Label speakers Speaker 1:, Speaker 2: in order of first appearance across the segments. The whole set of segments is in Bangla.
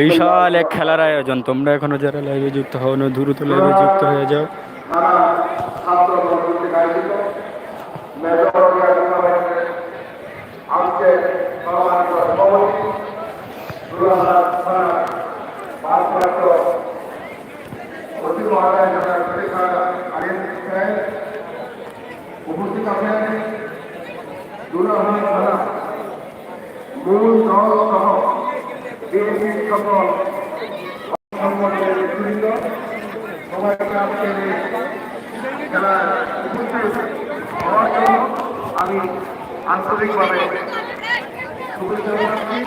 Speaker 1: বিশাল এক খেলার আয়োজন। তোমরা এখনও যারা লাইভে যুক্ত হও না, দ্রুত লাইভে যুক্ত হয়ে যাও।
Speaker 2: উপস্থিত মূল দল সহ বিএনপির সকল আমি আন্তরিকভাবে শুভেচ্ছা জানাচ্ছি।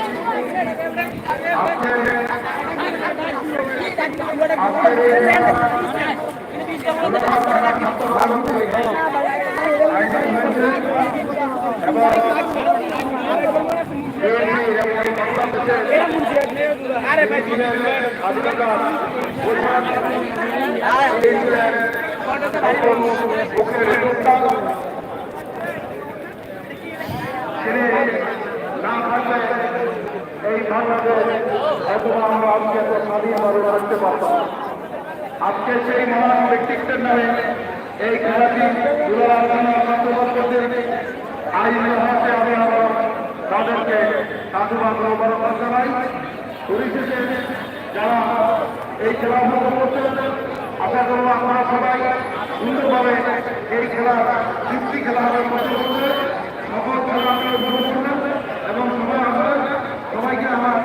Speaker 2: এই বাংলাদেশ অথবা আমরা আজকে এত স্বাধীনভাবে থাকতে পারতাম আজকে সেই মহান ব্যক্তিত্বের নামে এই খেলাটি আয়োজিত হচ্ছে আমি আমরা তাদেরকে সাধুবাদ ও জানাই। পরিশেষে এই খেলা উপভোগ করছেন আশা সবাই সুন্দরভাবে এই খেলা তৃপ্তি খেলা হবে সকল খেলা আপনি উপভোগ করবেন এবং সবাই আসবেন সবাইকে আমার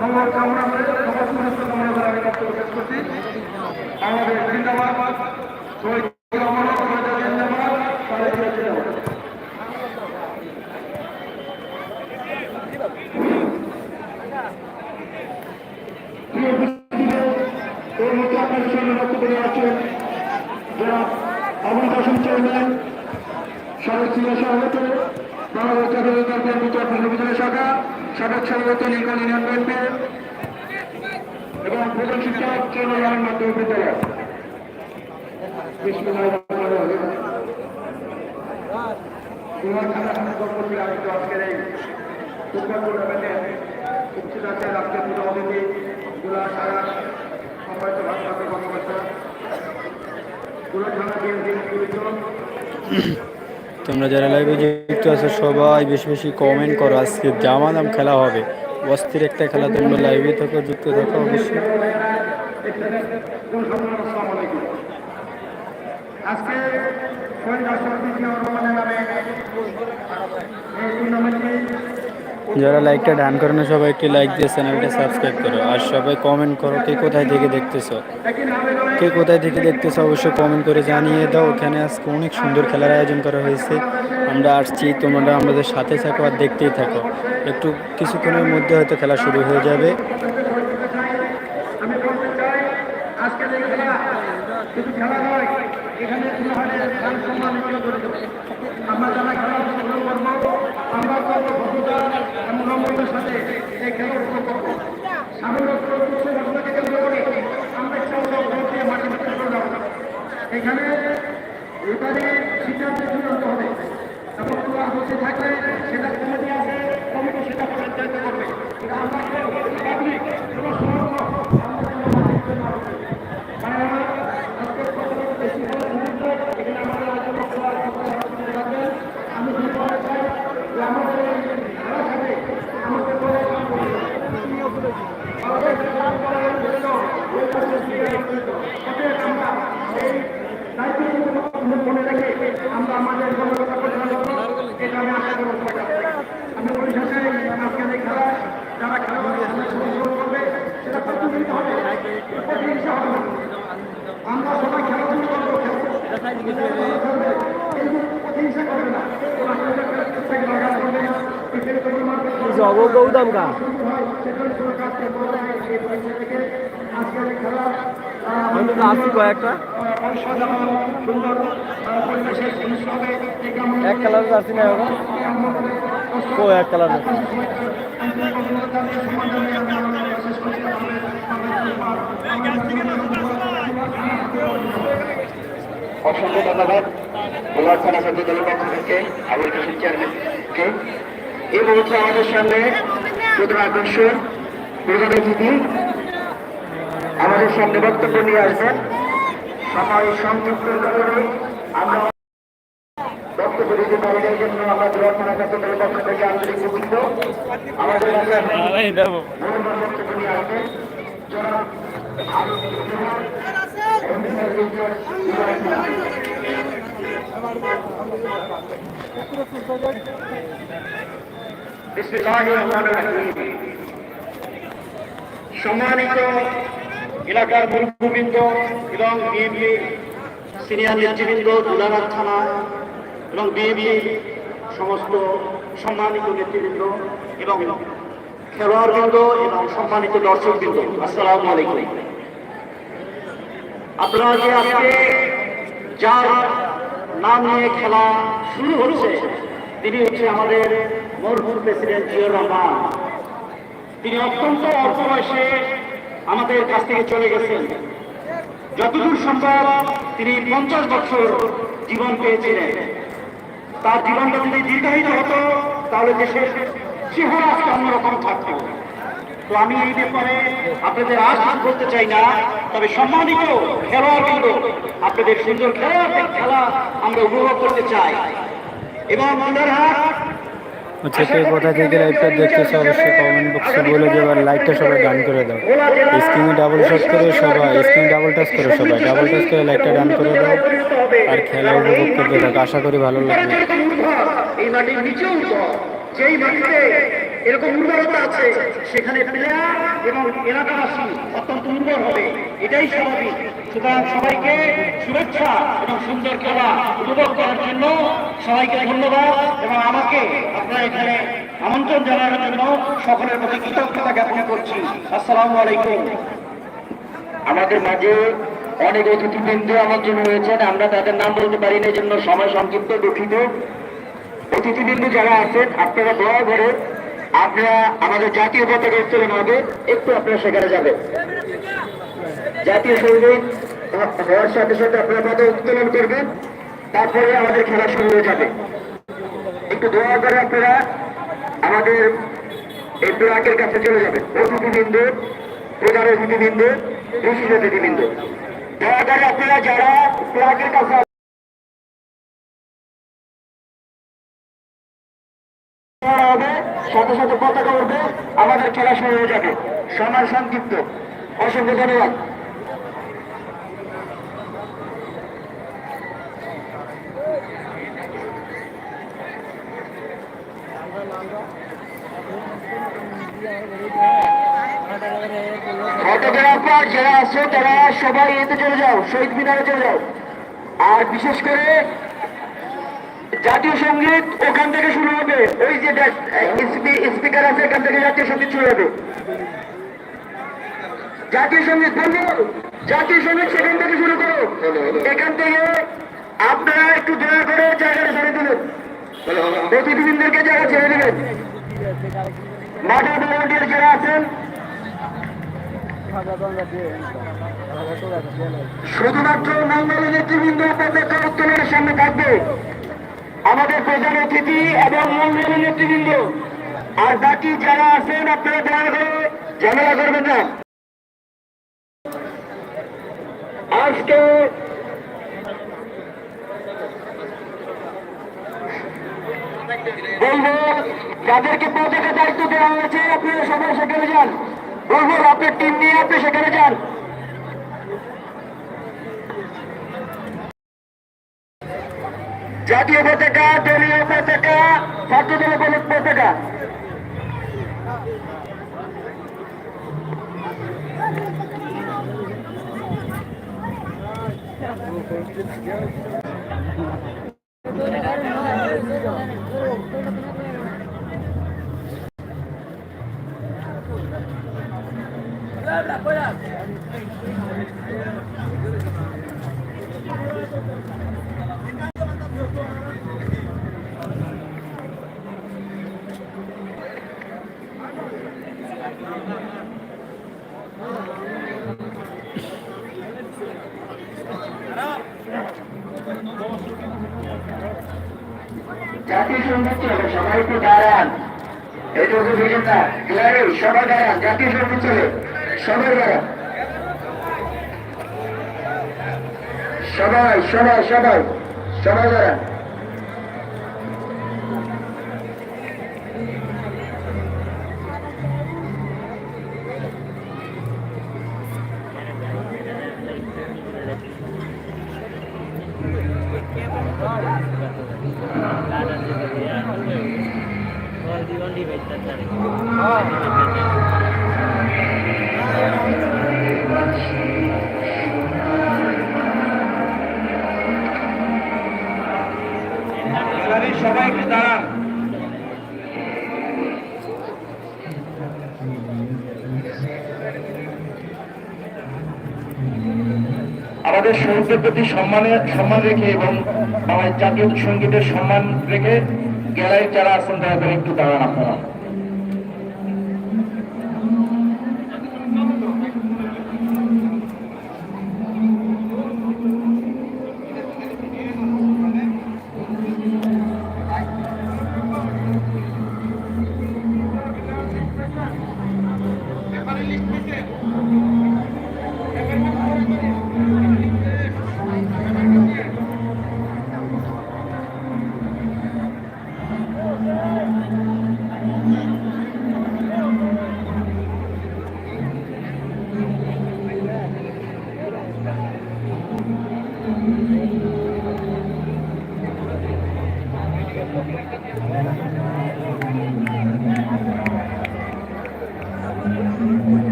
Speaker 2: মঙ্গল কামনা করে সবার সমস্ত কামনা করে আমি বক্তব্য শেষ করছি আমাদের জিন্দাবাদ শহীদ অমর জিন্দাবাদ তাদের জিন্দাবাদ এই মুহূর্তে আপনাদের সামনে বক্তব্য নিয়ে আছেন যারা অমর হাসন চেয়ারম্যান সাবেক সিনিয়র সভাপতি বাংলাদেশ জাতীয়তার বিএনপি চট্টগ্রাম অভিযানের শাখা সভাপতি লিঙ্কন ইউনিয়ন বিএনপি এবং প্রধান শিক্ষক চেয়ারম্যান মাধ্যমিক বিদ্যালয় আজকের এই ফুটবল টুর্নামেন্টে উপস্থিত আছেন আজকের প্রধান অতিথি গুলা সারা সম্মানিত ভারপ্রাপ্ত কর্মকর্তা গুলা থানা বিএনপি
Speaker 1: তোমরা যারা লাইভে যুক্ত আছো, সবাই বেশি বেশি কমেন্ট করো, আজকে জামা দাম খেলা হবে। অস্থির একটা খেলা তোমরা লাইভে থাকো, যুক্ত থাকো অবশ্যই।
Speaker 2: আজকে
Speaker 1: যারা লাইকটা ডান করে না, সবাই একটি লাইক দিয়ে চ্যানেলটা সাবস্ক্রাইব করো। আর সবাই কমেন্ট করো, কে কোথায় থেকে দেখতেছো? কে কোথায় থেকে দেখতেছো, অবশ্যই কমেন্ট করে জানিয়ে দাও। ওখানে আজকে অনেক সুন্দর খেলার আয়োজন করা হয়েছে। আমরা আসছি, তোমরা আমাদের সাথে থাকো আর দেখতেই থাকো। একটু কিছুক্ষণের মধ্যে হয়তো খেলা শুরু হয়ে যাবে।
Speaker 2: আজকে খেলা এখানে তুলাহাটের মান সম্মান এগুলো গড়ে তোলে। আমরা যারা খেলা অংশগ্রহণ করব আমরা করব ভদ্রতা এবং নম্রতার সাথে এই খেলা উপভোগ করব স্বাধীনতা উৎসব ঘটনাকে কেন্দ্র করে আমরা ইচ্ছামূলক ভোট দিয়ে মাটি মাটি করে যাব না। এখানে এবারে হবে, এবং তোলা হতে থাকলে সেটা কমিটি আছে, কমিটি সেটা পঞ্চায়েত করবে। আমরা পাবলিক কোনো সমর্থ আমি ধন্যবাদ চাই যে আমাদের এই খেলার সাথে আমাদের দলের মনে রেখে আমরা আমাদের গণতন্ত্র পরিচালনা করব এটা আমি আশা করব আমি পরিশেষে আজকের এই খেলা যারা খেলা করবে সেটা প্রতিযোগিতা হবে প্রতিহিংসা হবে না। আমরা সবাই খেলাধুলো করব খেলব কিন্তু প্রতিহিংসা করবে না প্রত্যেক বাগান করবে না ক্রিকেট করবে না
Speaker 3: জব গৌতম কা আসছি কয়েকটা। এক কালার আসছি না ও এক কালার
Speaker 2: অসংখ্য ধন্যবাদ। দলের পক্ষ থেকে আবুল চেয়ারম্যানকে
Speaker 3: এই মুহূর্তে আমাদের সামনে প্রধান আকর্ষণ প্রধান অতিথি আমাদের সামনে বক্তব্য নিয়ে আসবেন। সময় সংযুক্ত কারণে আমরা বক্তব্য দিতে পারি জন্য আমরা দুর্ঘটনা কার্যকরের পক্ষ থেকে আন্তরিক দুঃখিত। আমাদের বক্তব্য নিয়ে আসবেন। জনাব আরুল ইসলাম, বিসমিল্লাহিররহমানিররহিম। সম্মানিত এলাকার মুরব্বীবৃন্দ এবং বিএনপি সিনিয়র নেতৃবৃন্দ দুলারাম থানা এবং বিএনপি সমস্ত সম্মানিত নেতৃবৃন্দ এবং খেলোয়াড়বৃন্দ এবং সম্মানিত দর্শকবৃন্দ, আসসালামু আলাইকুম। আপনারা যে আজকে যার নাম নিয়ে খেলা শুরু হচ্ছে। তিনি হচ্ছে আমাদের মরহুম প্রেসিডেন্ট জিয়র রহমান। তিনি অত্যন্ত অল্প বয়সে আমাদের কাছ থেকে চলে গেছেন। যতদূর সম্ভব তিনি পঞ্চাশ বছর জীবন পেয়েছিলেন। তার জীবনটা যদি দীর্ঘায়িত হতো, তাহলে দেশের চেহারা আজকে অন্যরকম থাকতো। তো আমি এই ব্যাপারে আপনাদের আজ বলতে চাই না। তবে সম্মানিত খেলোয়াড়বৃন্দ আপনাদের সুন্দর খেলা খেলা আমরা উপভোগ করতে চাই। এবং হাট
Speaker 1: আচ্ছা কে কোথা থেকে লাইভটা দেখতেছো অবশ্যই কমেন্ট বক্সে বলে আর লাইকটা সবাই ডান করে দাও। স্ক্রিনে ডাবল টাচ করে সবাই স্ক্রিনে ডাবল টাচ করে সবাই। ডাবল টাচ করে লাইকটা ডান করে দাও। আর খেলা উপভোগ করতে থাকো। আশা করি ভালো লাগবে।
Speaker 3: এই মাটির নিচেও যেই মাটিতে এরকম উর্বরতা আছে। সেখানে প্লেয়ার এবং এলাকাবাসী অত্যন্ত উর্বর হবে। এটাই স্বাভাবিক। সুতরাং সবাইকে শুভেচ্ছা এবং সুন্দর খেলা উপভোগ করার জন্য সবাইকে ধন্যবাদ এবং আমাকে আপনারা এখানে আমন্ত্রণ জানানোর জন্য সকলের প্রতি কৃতজ্ঞতা জ্ঞাপন করছি। আসসালামু আলাইকুম। আমাদের মাঝে অনেক অতিথিবৃন্দ আমার জন্য হয়েছেন আমরা তাদের নাম বলতে পারি না এই জন্য সময় সংক্ষিপ্ত, দুঃখিত। অতিথিবৃন্দ যারা আছেন, আপনারা দয়া করে আপনারা আমাদের জাতীয় পতাকা উত্তোলন হবে একটু আপনারা সেখানে যাবেন। জাতীয় সংগীত হওয়ার সাথে সাথে আপনারা পতাকা উত্তোলন করবেন, তারপরে আমাদের খেলা শুরু হয়ে যাবে। একটু দয়া করে আপনারা আমাদের এই ব্লকের কাছে চলে যাবেন। অতিথিবৃন্দ, প্রধান অতিথিবৃন্দ বিশেষ অতিথিবৃন্দ। দয়া করে আপনারা যারা ব্লকের কাছে সাথে সাথে পতাকা উঠবে আমাদের খেলা শুরু হয়ে যাবে। সময় সংক্ষিপ্ত। অসংখ্য ধন্যবাদ। যারা আছে, তারা সবাই এতে চলে যাও, শহীদ মিনারে চলে যাও। আর বিশেষ করে জাতীয় সংগীত ওখান থেকে শুরু হবে। ওই যে স্পিকার আছে, এখান থেকে জাতীয় সংগীত শুরু হবে। জাতীয় সংগীত বলব? জাতীয় সংগীত সেখান থেকে শুরু করো। এখান থেকে আপনারা একটু দয়া করে জায়গাটা ছেড়ে দিলেন অতিথিবৃন্দকে জায়গা ছেড়ে দিলেন মাঠে ভলান্টিয়ার যারা আছেন, শুধুমাত্র মঙ্গলের নেতৃবৃন্দ পতাকা উত্তোলনের সামনে থাকবে। আমাদের প্রধান অতিথি এবং মঙ্গলের নেতৃবৃন্দ, আর বাকি যারা আছেন আপনারা দয়া করে ঝামেলা করবেন না। আজকে বলব, যাদেরকে পতাকা দায়িত্ব দেওয়া হয়েছে, আপনারা সবাই সেখানে যান। বলব, আপনার টিম নিয়ে আপনি সেখানে যান। জাতীয় পতাকা দলীয় পতাকা ছাত্রদল বলক পতাকা। জাতীয় সংগীত সবাই সবাই সবাই সবাই দাঁড়ান। আমাদের শহীদদের প্রতি সম্মানে, সম্মান রেখে এবং আমার জাতীয় সঙ্গীতের সম্মান রেখে গ্যালারির যারা আছেন তারা একটু দাঁড়ান আপনারা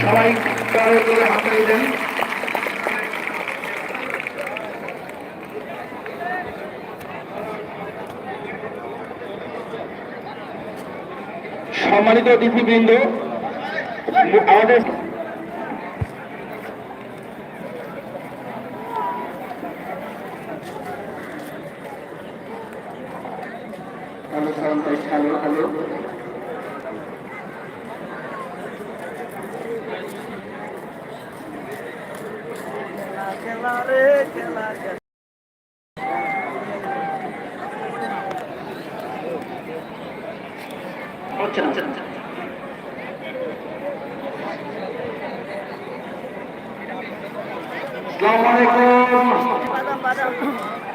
Speaker 3: সবাই কারও করে হাতে দেন সম্মানিত অতিথিবৃন্দ আমাদের হ্যালো হ্যালো হ্যালো হচ্ছে না আসসালামু আলাইকুম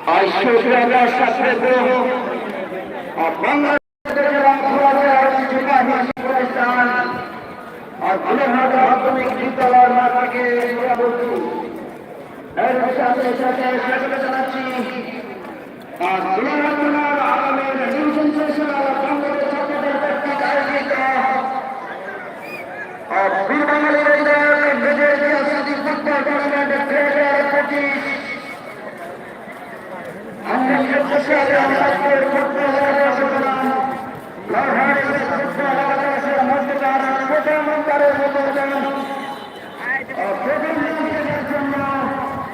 Speaker 3: আইসুরাজার সাথে বাংলাদেশের আর গুলহাট মাধ্যমিক বিদ্যালয়ের এর সাথে সাথে স্বাগত জানাচ্ছি আর গুলহাট জেলার আগামের নিউ সেন্সেশনাল বাংলাদেশ ছাত্রদের কর্তৃক আয়োজিত আর বীর বাঙালির বিদেশ সাথী ফুটবল টুর্নামেন্ট দুই হাজার পঁচিশ আমরা স্বেচ্ছাসেবী আমাদের ফুটবলের অংশগ্রহণ লড়াই ফুটবল বাংলাদেশের মধ্যকার প্রথম অন্তরের মতো প্রথম দিনের জন্য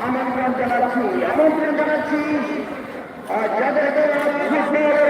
Speaker 3: আমন্ত্রণ জানাচ্ছি আমন্ত্রণ জানাচ্ছি যাদেরকে ফুটবলের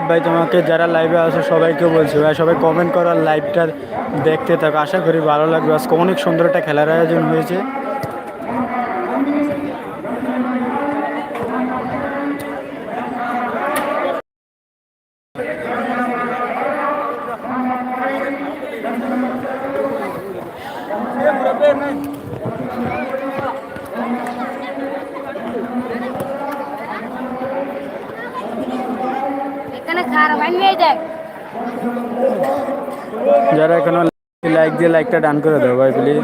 Speaker 3: ভাই তোমাকে যারা লাইভে আসো সবাইকে বলছি ভাই, সবাই কমেন্ট করার লাইভটা দেখতে থাকো। আশা করি ভালো লাগবে। আজকে অনেক সুন্দর একটা খেলার আয়োজন হয়েছে। যারা এখনও লাইক দিয়ে লাইকটা ডান করে দাও ভাই প্লিজ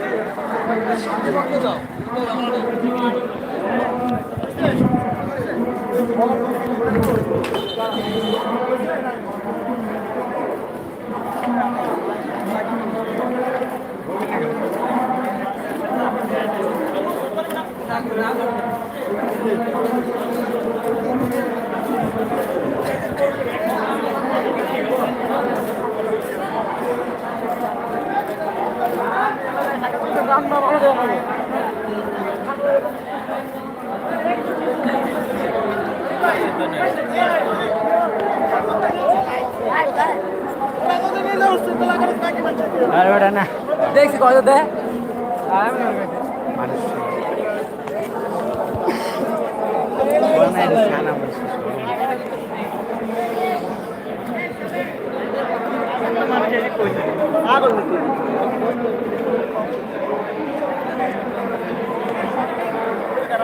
Speaker 4: ভাই না আর ওটা না
Speaker 5: দেখছি কত দে
Speaker 3: মানুষ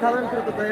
Speaker 5: ধারণ করতে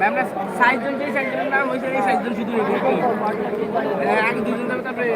Speaker 5: আমরা সাতজন যে সাতজনের নাম হয়েছে এই সাতজন শুধু আগে দুজন তারপরে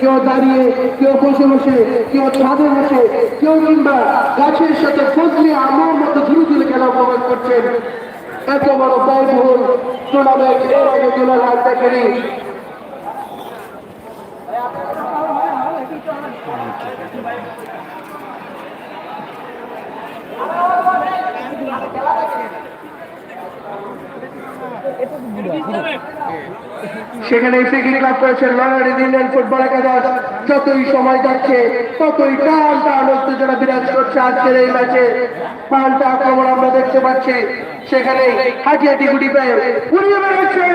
Speaker 2: কেউ দাঁড়িয়ে, কেউ বসে বসে, কেউ ছাদে বসে, কেউ কিংবা গাছের সাথে ফজলি আমার মতো ধীরে ধীরে খেলা উপভোগ করছেন। এত বড় ব্যয়বহুল টুর্নামেন্ট এর আগে তোলার হাত দেখেনি। সেখানে ফ্রিকিং ক্লাব করেছেন লনারি ইন্ডিয়ান ফুটবল একাদশ। যতই সময় যাচ্ছে, ততই টান টান উত্তেজনা বিরাজ করছে আজকের এই ম্যাচে। পাল্টা আক্রমণ আমরা দেখতে পাচ্ছি। সেখানে হাঁটি হাঁটি গুটি পায়ে উড়িয়ে বেড়াচ্ছে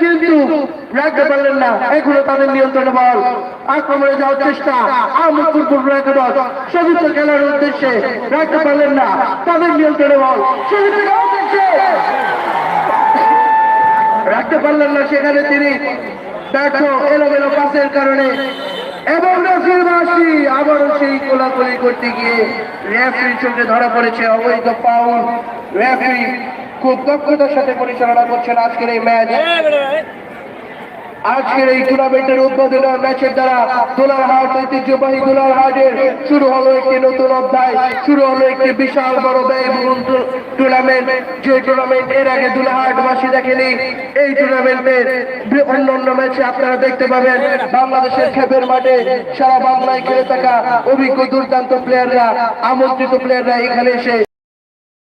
Speaker 2: কিন্তু রাখতে পারলেন না। এখনও তাদের নিয়ন্ত্রণে বল। আক্রমণে যাওয়ার চেষ্টা আহমদপুর ফুটবল একাদশ খেলার উদ্দেশ্যে রাখতে পারলেন না। তাদের নিয়ন্ত্রণে বল। রাখতে পারলেন না সেখানে তিনি। ব্যর্থ, এলোমেলো পাশের কারণে। এবং রফির বাসি আবারও সেই কোলাকুলি করতে গিয়ে রেফারির চোখে ধরা পড়েছে অবৈধ পাউল। রেফারি খুব দক্ষতার সাথে পরিচালনা করছেন আজকের এই ম্যাচ। আজকের এই টুর্নামেন্টের উদ্বোধনী ম্যাচের দ্বারা দোলারহাট ঐতিহ্যবাহী দোলারহাটের শুরু হলো একটি নতুন অধ্যায়, শুরু হলো একটি বিশাল বড় ব্যয়বহুল টুর্নামেন্ট যে টুর্নামেন্ট এর আগে দোলারহাটবাসী দেখেনি, এই টুর্নামেন্টের অন্যান্য ম্যাচে আপনারা দেখতে পাবেন। বাংলাদেশের খেপের মাঠে সারা বাংলায় খেলে থাকা অভিজ্ঞ দুর্দান্ত প্লেয়াররা আমন্ত্রিত প্লেয়াররা এখানে এসে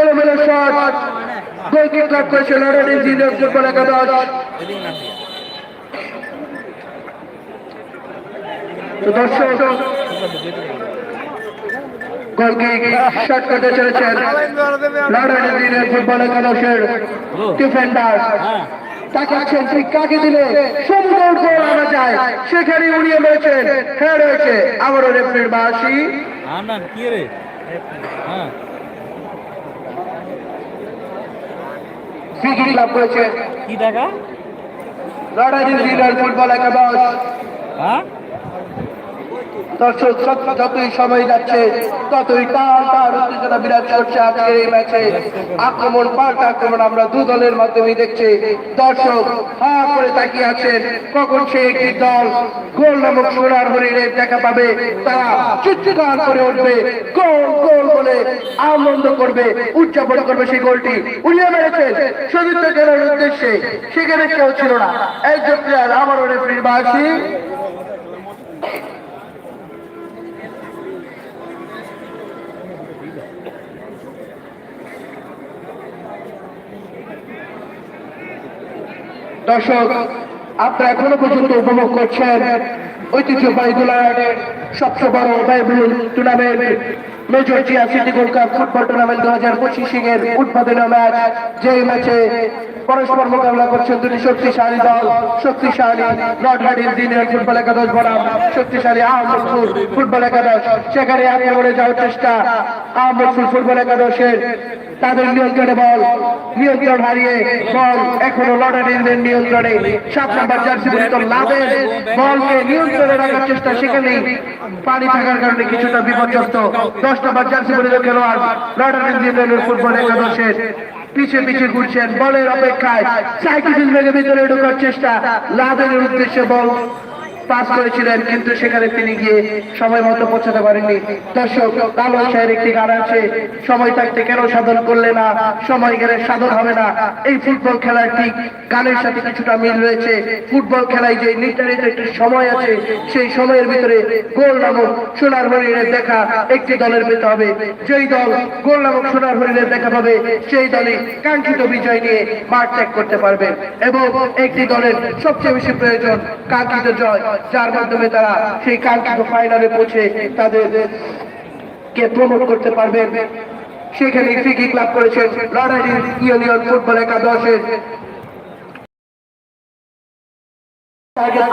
Speaker 2: এলোমেলো শট। গোলকিক লাভ করেছে লন্ডন ইঞ্জিনিয়ার ফুটবল একাদশ দর্শক গোলকিক শট করতে চলেছেন লন্ডন ইঞ্জিনিয়ার ফুটবল একাদশের ডিফেন্ডার। তাকে আছেন ঠিক কাকে দিলে? সমুদ্র গোল আনা যায়। সেখানে উড়িয়ে মেরেছেন হ্যাঁ রয়েছে। আবারও রেফারির বাসি
Speaker 3: কি রে? হ্যাঁ।
Speaker 2: কিক লাভ করেছে।
Speaker 3: কি
Speaker 2: দেখা? লড়াই ফুটবল একাদশ
Speaker 3: হ্যাঁ?
Speaker 2: দর্শক যত- যতই সময় যাচ্ছে, ততই টান টান উত্তেজনা বিরাজ করছে আজকের এই ম্যাচে। আক্রমণ, পাল্টা আক্রমণ আমরা দু দলের মাধ্যমে দেখছি। দর্শক, হা করে তাকিয়ে আছেন। কখন সে একটি দল গোল নামক সোনার দেখা পাবে তারা করে উঠবে। গোল গোল বলে আনন্দ করবে, উদযাপন করবে সেই গোলটি। উড়িয়ে মেরেছেন। সতীর্থ খেলার উদ্দেশ্যে সেখানে কেউ ছিল না। একজন প্লেয়ার আমারও রেফারির বাসী। দর্শক আপনারা এখনও পর্যন্ত উপভোগ করছেন ঐতিহ্যবাহী দুলায়নের সবচেয়ে বড় টুর্নামেন্ট তাদের নিয়ন্ত্রণে বল, নিয়ন্ত্রণ হারিয়ে বল এখনও লটারিদের নিয়ন্ত্রণে। সাত নাম্বার বলকে নিয়ন্ত্রণে রাখার চেষ্টা সেখানেই পানি থাকার কারণে কিছুটা বিপর্যস্ত। দশ নাম্বার জার্সি পরিত খেলোয়াড় লটারিদের ফুটবল একাদশের পিছিয়ে পিছিয়ে ঘুরছেন, বলের অপেক্ষায়, সাইকেল ভেঙে ভিতরে ঢোকার চেষ্টা লাভের উদ্দেশ্যে বল পাস করেছিলেন, কিন্তু সেখানে তিনি গিয়ে সময় মতো পৌঁছাতে পারেননি। দর্শক কালো শাহের একটি গান আছে, সময় থাকতে কেন সাধন করলে না, সময় গেলে সাধন হবে না। এই ফুটবল খেলার ঠিক গানের সাথে কিছুটা মিল রয়েছে। ফুটবল খেলায় যে নির্ধারিত একটি সময় আছে, সেই সময়ের ভিতরে গোল নামক সোনার হরিণের দেখা একটি দলের পেতে হবে। যেই দল গোল নামক সোনার হরিণের দেখা পাবে, সেই দলই কাঙ্ক্ষিত বিজয় নিয়ে মাঠ ত্যাগ করতে পারবে। এবং একটি দলের সবচেয়ে বেশি প্রয়োজন কাঙ্ক্ষিত জয়। যার মাধ্যমে তারা সেই কাঙ্ক্ষিত ফাইনালে পৌঁছে তাদের কে প্রমোট করতে পারবেন। সেখানে ফ্রি কিক লাভ করেছেন লড়াই ইউনিয়ন ফুটবল একাদশের।